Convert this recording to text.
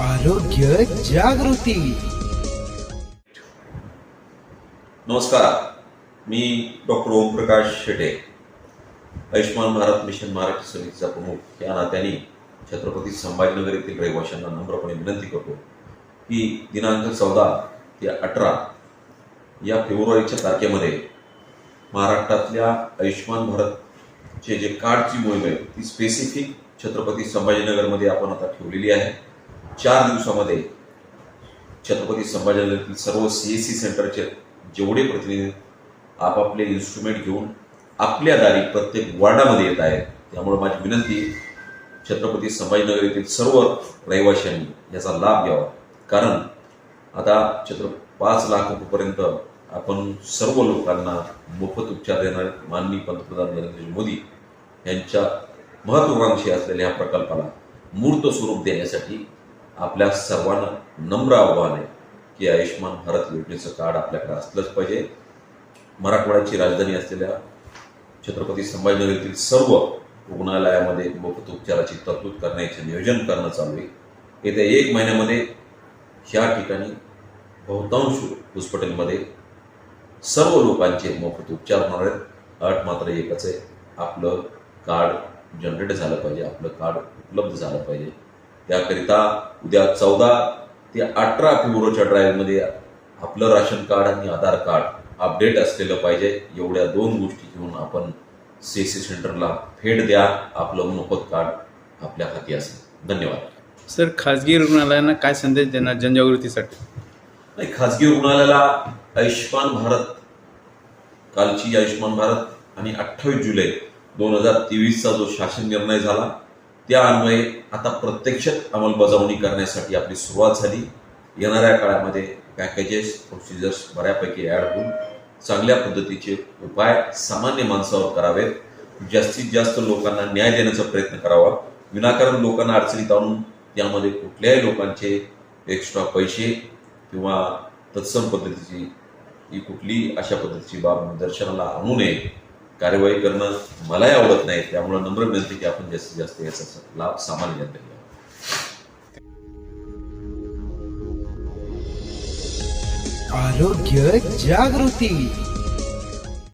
आरोग्य जागृती. नमस्कार मी डॉक्टर ओमप्रकाश शेटे आयुष्मान भारत मिशन महाराष्ट्र समितीचा प्रमुख. या नात्याने छत्रपती संभाजीनगर येथील रहिवाशांना नम्रपणे विनंती करतो की दिनांक चौदा ते अठरा या फेब्रुवारीच्या तारखेमध्ये महाराष्ट्रातल्या आयुष्मान भारतचे जे कार्डची मोहीम आहे ती स्पेसिफिक छत्रपती संभाजीनगरमध्ये आपण आता ठेवलेली आहे. चार दिवसामध्ये छत्रपती संभाजीनगरातील सर्व सी एस सी सेंटरचे जेवढे प्रतिनिधी आपापले इन्स्ट्रुमेंट घेऊन आपल्या दारी प्रत्येक वॉर्डामध्ये येत आहेत त्यामुळे माझी विनंती छत्रपती संभाजीनगर येथील सर्व रहिवाशांनी याचा लाभ घ्यावा. कारण आता छत्र पाच लाख रुपयेपर्यंत आपण सर्व लोकांना मोफत उपचार देणारे माननीय पंतप्रधान नरेंद्र मोदी यांच्या महत्वाकांक्षी असलेल्या ह्या प्रकल्पाला मूर्त स्वरूप देण्यासाठी आपल्या सर्वांना नम्र आव्हान आहे की आयुष्यमान भारत योजनेचं कार्ड आपल्याकडे असलंच पाहिजे. मराठवाड्याची राजधानी असलेल्या छत्रपती संभाजीनगर येथील सर्व रुग्णालयामध्ये मोफत उपचाराची तरतूद करण्याचे नियोजन करणं चालू आहे. येत्या एक महिन्यामध्ये ह्या ठिकाणी बहुतांश हॉस्पिटलमध्ये सर्व लोकांचे मोफत उपचार होणार आहेत. अट मात्र एकच आहे आपलं कार्ड जनरेट झालं पाहिजे आपलं कार्ड उपलब्ध झालं पाहिजे. त्याकरिता उद्या चौदा ते अठरा फेब्रुवारीच्या ड्राईव्हमध्ये आपलं राशन कार्ड आणि आधार कार्ड अपडेट असलेलं पाहिजे. एवढ्या दोन गोष्टी घेऊन आपण सी सी सेंटरला भेट द्या. आपलं मोफत कार्ड आपल्या हाती असेल. धन्यवाद. सर खाजगी रुग्णालयांना काय संदेश देणार जनजागृतीसाठी? नाही खाजगी रुग्णालयाला आयुष्यमान भारत कालची आयुष्यमान भारत आणि अठ्ठावीस जुलै दोन हजार तेवीसचा जो शासन निर्णय झाला त्या अन्वये आता प्रत्यक्षात अंमलबजावणी करण्यासाठी आपली सुरुवात झाली. येणाऱ्या काळामध्ये पॅकेजेस प्रोसिजर्स बऱ्यापैकी ॲड होऊन चांगल्या पद्धतीचे उपाय सामान्य माणसावर करावेत. जास्तीत जास्त लोकांना न्याय देण्याचा प्रयत्न करावा. विनाकारण लोकांना अडचणीत आणून त्यामध्ये कुठल्याही लोकांचे एक्स्ट्रा पैसे किंवा तत्सम पद्धतीची ही कुठली अशा पद्धतीची बाब दर्शनाला आणू नये. कार्यवाही करणं मलाही आवडत नाही. त्यामुळे नम्र विनंती की आपण जास्तीत जास्त याचा लाभ सामान्य जनतेला आरोग्य जागृती.